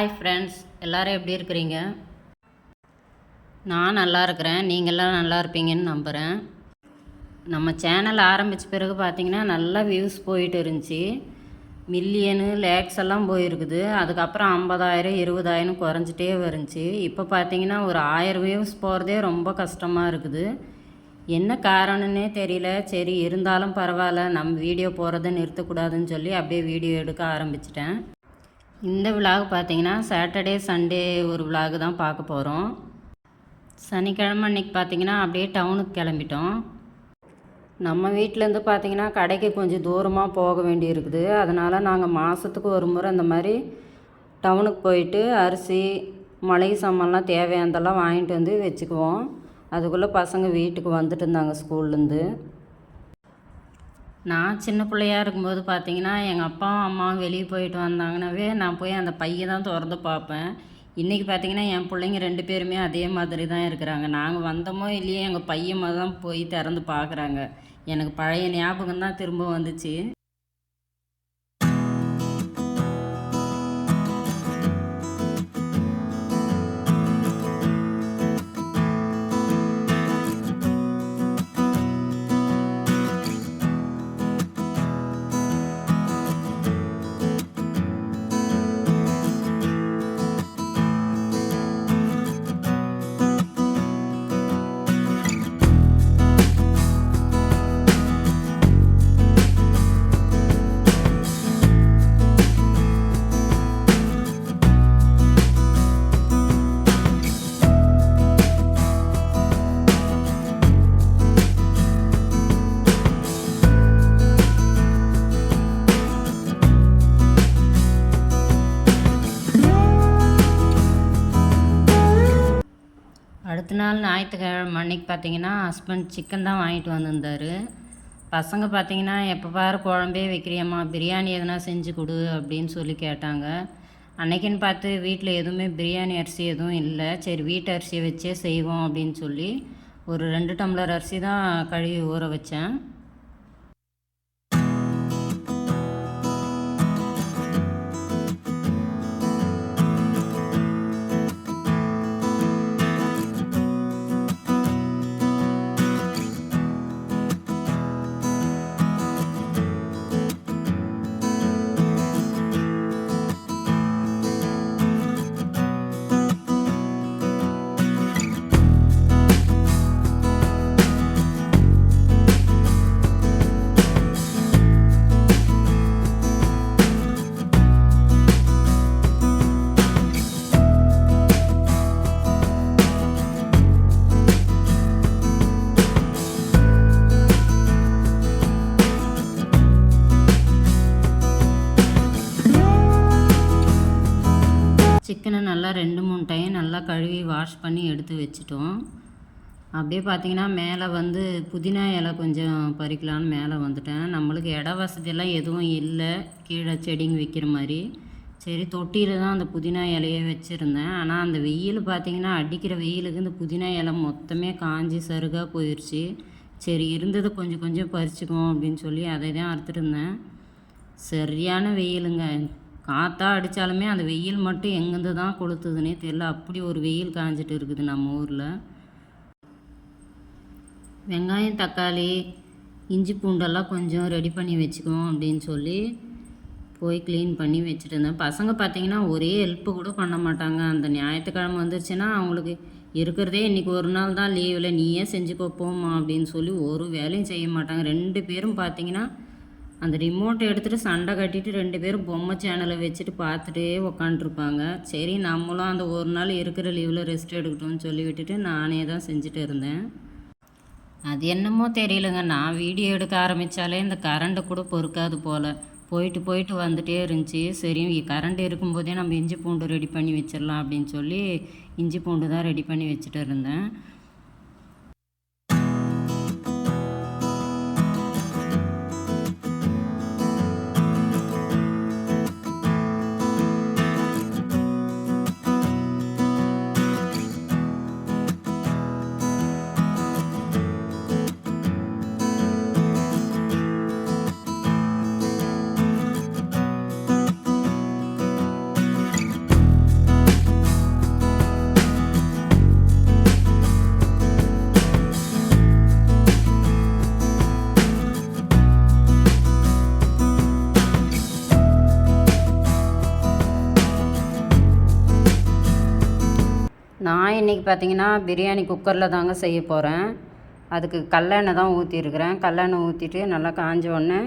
Hi friends எல்லோரும் எப்படி இருக்கிறீங்க? நான் நல்லா இருக்கிறேன். நீங்கள்லாம் நல்லா இருப்பீங்கன்னு நம்புகிறேன் நம்ம சேனல் ஆரம்பித்த பிறகு பார்த்தீங்கன்னா நல்லா வியூஸ் போயிட்டு இருந்துச்சு. மில்லியனு லேக்ஸ் எல்லாம் போயிருக்குது. அதுக்கப்புறம் ஐம்பதாயிரம் இருபதாயிரம் குறைஞ்சிட்டே வருந்துச்சு இப்போ பார்த்தீங்கன்னா ஒரு ஆயிரம் வியூஸ் போகிறதே ரொம்ப கஷ்டமாக இருக்குது. என்ன காரணம்னே தெரியல. சரி இருந்தாலும் பரவாயில்ல. நம்ம வீடியோ போகிறத நிறுத்தக்கூடாதுன்னு சொல்லி அப்படியே வீடியோ எடுக்க ஆரம்பிச்சிட்டேன். இந்த விலாக் பார்த்தீங்கன்னா சாட்டர்டே சண்டே ஒரு விலாக் தான் பார்க்க போகிறோம் சனிக்கிழமை அன்னைக்கு பார்த்தீங்கன்னா அப்படியே டவுனுக்கு கிளம்பிட்டோம். நம்ம வீட்டிலேருந்து பார்த்தீங்கன்னா கடைக்கு கொஞ்சம் தூரமாக போக வேண்டியிருக்குது. அதனால் நாங்கள் மாதத்துக்கு ஒரு முறை இந்த மாதிரி டவுனுக்கு போயிட்டு அரிசி மளிகை சாமான்லாம் தேவையானதெல்லாம் வாங்கிட்டு வந்து வச்சுக்குவோம். அதுக்குள்ளே பசங்க வீட்டுக்கு வந்துட்டு இருந்தாங்க ஸ்கூல்லேருந்து நான் சின்ன பிள்ளையா இருக்கும்போது பார்த்தீங்கன்னா எங்கள் அப்பாவும் அம்மாவும் வெளியே போயிட்டு வந்தாங்கன்னாவே நான் போய் அந்த பையை தான் திறந்து பார்ப்பேன் இன்றைக்கி பார்த்தீங்கன்னா என் பிள்ளைங்க ரெண்டு பேருமே அதே மாதிரி தான் இருக்கிறாங்க. நாங்கள் வந்தோமோ இல்லையோ எங்கள் பையன் தான் போய் திறந்து பார்க்குறாங்க எனக்கு பழைய ஞாபகம் தான் திரும்ப வந்துச்சு. நாள் ஞாயிற்றுக்கிழமை அன்னைக்கு பார்த்தீங்கன்னா ஹஸ்பண்ட் சிக்கன் தான் வாங்கிட்டு வந்திருந்தார். பசங்க பார்த்தீங்கன்னா எப்போ பாரு குழம்பே வைக்கிறியம்மா பிரியாணி எதனா செஞ்சு கொடு அப்படின்னு சொல்லி கேட்டாங்க. அன்னைக்குன்னு பார்த்து வீட்டில் எதுவுமே பிரியாணி அரிசி எதுவும் இல்லை. சரி வீட்டு அரிசியை வச்சே செய்வோம் அப்படின்னு சொல்லி ஒரு ரெண்டு டம்ளர் அரிசி தான் கழுவி ஊற வச்சேன். சிக்கனை நல்லா ரெண்டு மூணு டைம் நல்லா கழுவி வாஷ் பண்ணி எடுத்து வச்சிட்டோம். அப்படியே பார்த்தீங்கன்னா மேலே வந்து புதினா இலை கொஞ்சம் பறிக்கலான்னு மேலே வந்துட்டேன். நம்மளுக்கு இட வசதியெல்லாம் எதுவும் இல்லை. கீழே செடிங்க வைக்கிற மாதிரி. சரி தொட்டியில் தான் அந்த புதினா இலையை வச்சுருந்தேன். ஆனால் அந்த வெயில் பார்த்திங்கன்னா அடிக்கிற வெயிலுக்கு இந்த புதினா இலை மொத்தமே காஞ்சி சருகாக போயிடுச்சு சரி இருந்ததை கொஞ்சம் கொஞ்சம் பறிச்சுக்குவோம் அப்படின்னு சொல்லி அதை தான் அறுத்துட்டு இருந்தேன். சரியான வெயிலுங்க. காற்றா அடித்தாலுமே அந்த வெயில் மட்டும் எங்கேருந்து தான் கொளுத்துதுன்னே தெரில அப்படி ஒரு வெயில் காஞ்சிட்டு இருக்குது நம்ம ஊரில். வெங்காயம் தக்காளி இஞ்சி பூண்டெல்லாம் கொஞ்சம் ரெடி பண்ணி வச்சுக்குவோம் அப்படின்னு சொல்லி போய் க்ளீன் பண்ணி வச்சுட்டு இருந்தேன். பசங்க பார்த்திங்கன்னா ஒரே ஹெல்ப்பு கூட பண்ண மாட்டாங்க. அந்த ஞாயிற்றுக்கிழமை வந்துருச்சுன்னா அவங்களுக்கு இருக்கிறதே இன்றைக்கி ஒரு நாள் தான் லீவில் நீயே செஞ்சுக்கோ போம்மா அப்படின்னு சொல்லி ஒரு வேலையும் செய்ய மாட்டாங்க. ரெண்டு பேரும் பார்த்திங்கன்னா அந்த ரிமோட்டை எடுத்துகிட்டு சண்டை கட்டிட்டு ரெண்டு பேரும் பொம்மை சேனலை வச்சுட்டு பார்த்துட்டே உக்காண்ட்ருப்பாங்க சரி நம்மளும் அந்த ஒரு நாள் இருக்கிற லீவில் ரெஸ்ட் எடுக்கட்டும்னு சொல்லி விட்டுட்டு நானே தான் செஞ்சுட்டு இருந்தேன். அது என்னமோ தெரியலங்க. நான் வீடியோ எடுக்க ஆரம்பித்தாலே இந்த கரண்ட்டு கூட பொறுக்காது போல். போயிட்டு போயிட்டு வந்துட்டே இருந்துச்சு. சரி கரண்ட் இருக்கும்போதே நம்ம இஞ்சி பூண்டு ரெடி பண்ணி வச்சிடலாம் அப்படின்னு சொல்லி இஞ்சி பூண்டு தான் ரெடி பண்ணி வச்சுட்டு இருந்தேன். இன்றைக்கி பார்த்தீங்கன்னா பிரியாணி குக்கரில் தாங்க செய்ய போகிறேன் அதுக்கு கல்லெண்ணெய் தான் ஊற்றிருக்கிறேன் கல்லெண்ணெய் ஊற்றிட்டு நல்லா காஞ்ச உடனே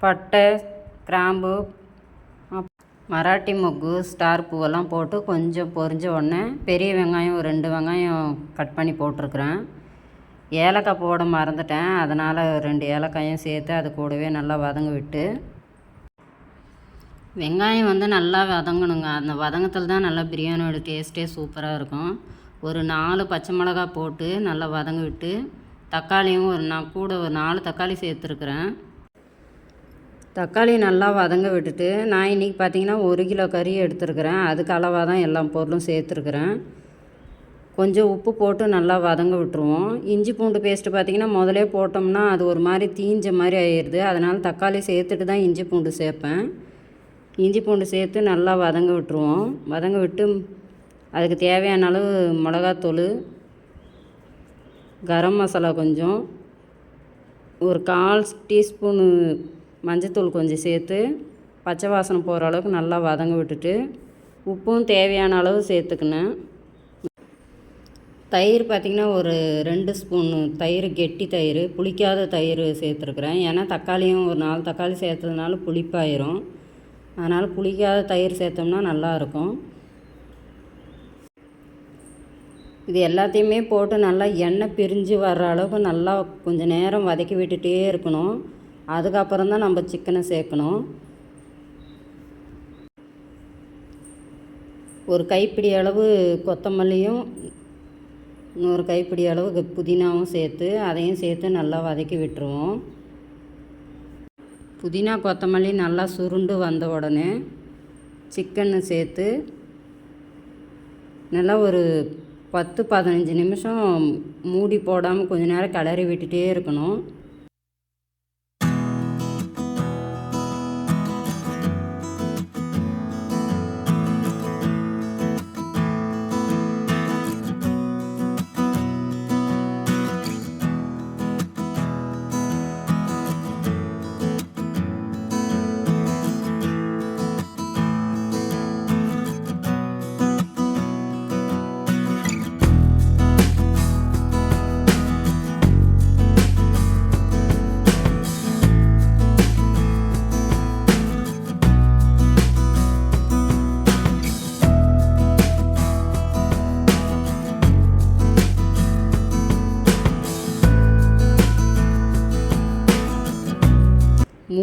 பட்டை கிராம்பு மராட்டி மொக்கு ஸ்டார் பூவெல்லாம் போட்டு கொஞ்சம் பொரிஞ்ச உடனே பெரிய வெங்காயம் ஒரு ரெண்டு வெங்காயம் கட் பண்ணி போட்டிருக்கிறேன். ஏலக்காய் போட மறந்துட்டேன். அதனால் ரெண்டு ஏலக்காயும் சேர்த்து அது கூடவே நல்லா வதங்க விட்டு வெங்காயம் வந்து நல்லா வதங்கணுங்க. அந்த வதங்கத்தில் தான் நல்லா பிரியாணியோட டேஸ்ட்டே சூப்பராக இருக்கும். ஒரு நாலு பச்சை மிளகாய் போட்டு நல்லா வதங்க விட்டு தக்காளியும் ஒரு நான் கூட ஒரு நாலு தக்காளி சேர்த்துருக்குறேன். தக்காளி நல்லா வதங்க விட்டுட்டு நான் இன்றைக்கி பார்த்தீங்கன்னா ஒரு கிலோ கறி எடுத்துருக்குறேன். அதுக்கு அளவாக தான் எல்லா பொருளும் சேர்த்துருக்குறேன். கொஞ்சம் உப்பு போட்டு நல்லா வதங்க விட்டுருவோம். இஞ்சி பூண்டு பேஸ்ட்டு பார்த்தீங்கன்னா முதலே போட்டோம்னா அது ஒரு மாதிரி தீஞ்ச மாதிரி ஆயிடுது அதனால் தக்காளி சேர்த்துட்டு தான் இஞ்சி பூண்டு சேர்ப்பேன். இஞ்சி பூண்டு சேர்த்து நல்லா வதங்க விட்டுருவோம். வதங்க விட்டு அதுக்கு தேவையான அளவு மிளகாத்தூள் கரம் மசாலா கொஞ்சம் ஒரு கால் டீஸ்பூனு மஞ்சத்தூள் கொஞ்சம் சேர்த்து பச்சை வாசனை போகிற அளவுக்கு நல்லா வதங்க விட்டுட்டு உப்பும் தேவையான அளவு சேர்த்துக்கினேன். தயிர் பார்த்திங்கன்னா ஒரு ரெண்டு ஸ்பூன் தயிர் கெட்டி தயிர் புளிக்காத தயிர் சேர்த்துருக்குறேன். ஏன்னா தக்காளியும் ஒரு நாலு தக்காளி சேர்த்ததுனால புளிப்பாயிரும். அதனால் புளிக்காத தயிர் சேர்த்தோம்னா நல்லாயிருக்கும். இது எல்லாத்தையுமே போட்டு நல்லா எண்ணெய் பிரிஞ்சு வர்ற அளவுக்கு நல்லா கொஞ்சம் நேரம் வதக்கி விட்டுட்டே இருக்கணும். அதுக்கப்புறம் தான் நம்ம சிக்கனை சேர்க்கணும். ஒரு கைப்பிடி அளவு கொத்தமல்லியும் இன்னொரு கைப்பிடி அளவு புதினாவும் சேர்த்து அதையும் சேர்த்து நல்லா வதக்கி விட்டுருவோம். புதினா கொத்தமல்லி நல்லா சுருண்டு வந்த உடனே சிக்கனை சேர்த்து நல்லா ஒரு பத்து பதினஞ்சு நிமிஷம் மூடி போடாமல் கொஞ்ச நேரம் கிளறி விட்டுகிட்டே இருக்கணும்.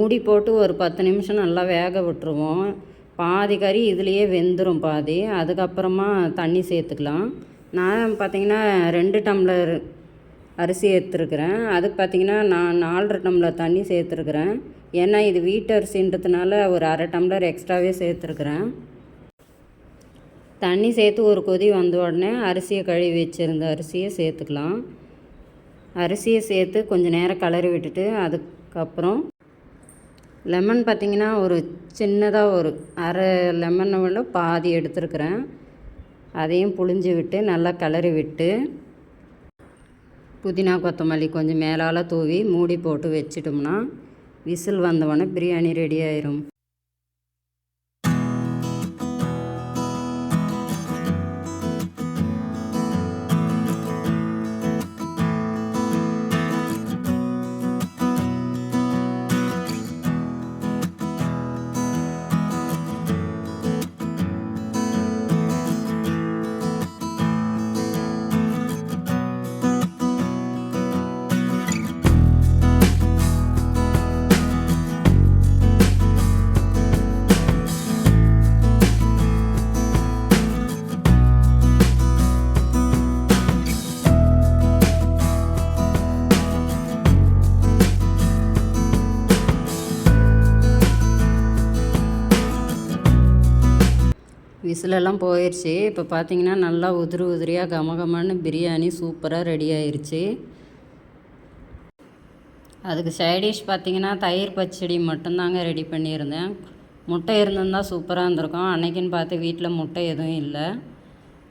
மூடி போட்டு ஒரு பத்து நிமிஷம் நல்லா வேக விட்டுருவோம். பாதி கறி இதுலேயே வெந்துடும் பாதி. அதுக்கப்புறமா தண்ணி சேர்த்துக்கலாம். நான் பார்த்தீங்கன்னா ரெண்டு டம்ளர் அரிசி எடுத்துருக்குறேன். அதுக்கு பார்த்தீங்கன்னா நான் நாலரை டம்ளர் தண்ணி சேர்த்துருக்குறேன். ஏன்னா இது வீட்டு அரிசின்றதுனால ஒரு அரை டம்ளர் எக்ஸ்ட்ராவே சேர்த்துருக்குறேன். தண்ணி சேர்த்து ஒரு கொதி வந்த உடனே அரிசியை கழுவி வச்சுருந்த அரிசியை சேர்த்துக்கலாம். அரிசியை சேர்த்து கொஞ்சம் நேரம் கலரி விட்டுட்டு அதுக்கப்புறம் லெமன் பார்த்திங்கன்னா ஒரு சின்னதாக ஒரு அரை லெமனை விட பாதி எடுத்துருக்குறேன். அதையும் புழிஞ்சு விட்டு நல்லா கிளறி விட்டு புதினா கொத்தமல்லி கொஞ்சம் மேலால் தூவி மூடி போட்டு வச்சிட்டோம்னா விசில் வந்தவொடனே பிரியாணி ரெடி ஆயிரும். விசிலெல்லாம் போயிடுச்சு இப்போ பார்த்தீங்கன்னா நல்லா உதிரி உதிரியாக கமகமன்னு பிரியாணி சூப்பராக ரெடி ஆயிடுச்சு அதுக்கு சைடிஷ் பார்த்தீங்கன்னா தயிர் பச்சடி மட்டும்தாங்க ரெடி பண்ணியிருந்தேன். முட்டை இருந்திருந்தால் சூப்பராக இருந்திருக்கும். அன்னைக்குன்னு பார்த்து வீட்டில் முட்டை எதுவும் இல்லை.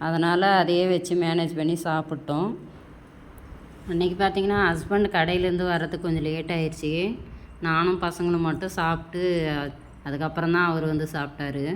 அதனால் அதையே வச்சு மேனேஜ் பண்ணி சாப்பிட்டோம். அன்றைக்கி பார்த்திங்கன்னா ஹஸ்பண்ட் கடையிலேருந்து வர்றதுக்கு கொஞ்சம் லேட் ஆயிடுச்சு நானும் பசங்களும் மட்டும் சாப்பிட்டு அதுக்கப்புறம் தான் அவர் வந்து சாப்பிட்டாரு.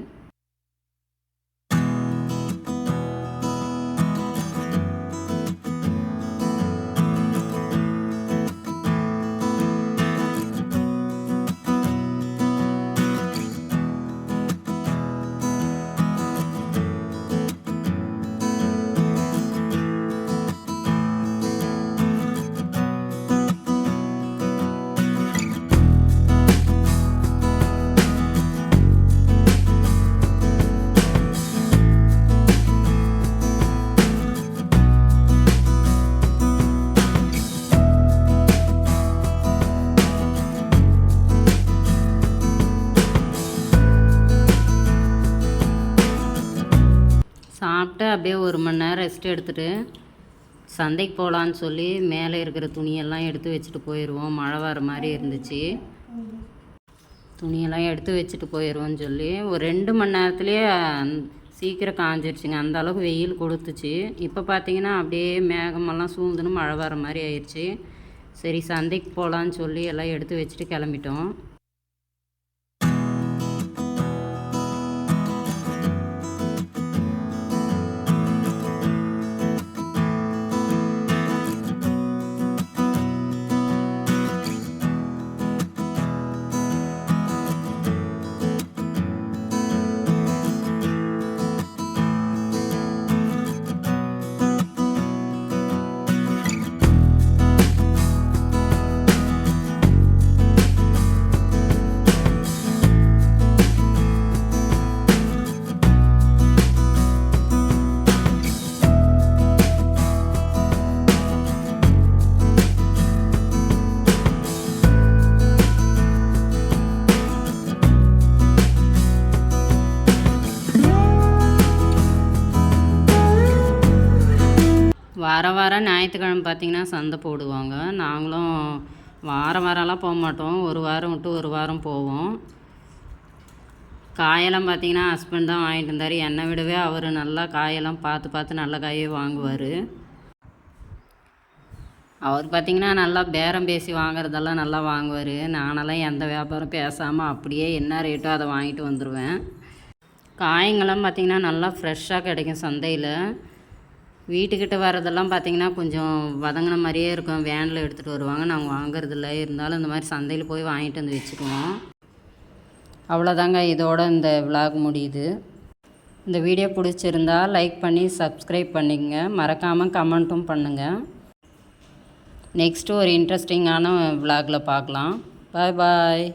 ரெஸ்ட் எடுத்துகிட்டு சந்தைக்கு போகலான்னு சொல்லி மேலே இருக்கிற துணியெல்லாம் எடுத்து வச்சுட்டு போயிடுவோம். மழை வர மாதிரி இருந்துச்சு. துணியெல்லாம் எடுத்து வச்சுட்டு போயிடுவோம்னு சொல்லி ஒரு ரெண்டு மணி நேரத்துலேயே சீக்கிரம் காஞ்சிருச்சுங்க. அந்த அளவுக்கு வெயில் கொடுத்துச்சு. இப்போ பார்த்தீங்கன்னா அப்படியே மேகமெல்லாம் சூழ்ந்துன்னு மழை வர மாதிரி ஆயிடுச்சு சரி சந்தைக்கு போகலான்னு சொல்லி எல்லாம் எடுத்து வச்சுட்டு கிளம்பிட்டோம். வார வாரம் ஞாயிற்றுக்கிழமை பார்த்தீங்கன்னா சந்தை போடுவாங்க. நாங்களும் வாரம் வாரம்லாம் போக மாட்டோம். ஒரு வாரம் விட்டு ஒரு வாரம் போவோம். காயெல்லாம் பார்த்திங்கன்னா ஹஸ்பண்ட் தான் வாங்கிட்டு இருந்தார். என்னை விடவே அவர் நல்லா காயெல்லாம் பார்த்து பார்த்து நல்ல காயே வாங்குவார். அவர் பார்த்திங்கன்னா நல்லா பேரம் பேசி வாங்குறதெல்லாம் நல்லா வாங்குவார். நானெல்லாம் எந்த வியாபாரம் பேசாமல் அப்படியே என்ன ரேட்டோ அதை வாங்கிட்டு வந்துடுவேன் காய்ங்கெல்லாம் பார்த்திங்கன்னா நல்லா ஃப்ரெஷ்ஷாக கிடைக்கும் சந்தையில். வீட்டுக்கிட்ட வர்றதெல்லாம் பார்த்தீங்கன்னா கொஞ்சம் வதங்கின மாதிரியே இருக்கும். வேனில் எடுத்துகிட்டு வருவாங்க. நாங்கள் வாங்குறதில்ல. இருந்தாலும் இந்த மாதிரி சந்தையில் போய் வாங்கிட்டு வந்து வச்சுக்குவோம். அவ்வளோதாங்க இதோட இந்த விலாக் முடியுது. இந்த வீடியோ பிடிச்சிருந்தா லைக் பண்ணி சப்ஸ்கிரைப் பண்ணிக்கங்க. மறக்காமல் கமெண்ட்டும் பண்ணுங்கள் நெக்ஸ்ட்டு ஒரு இன்ட்ரெஸ்டிங்கான விலாகில் பார்க்கலாம். பாய் பாய்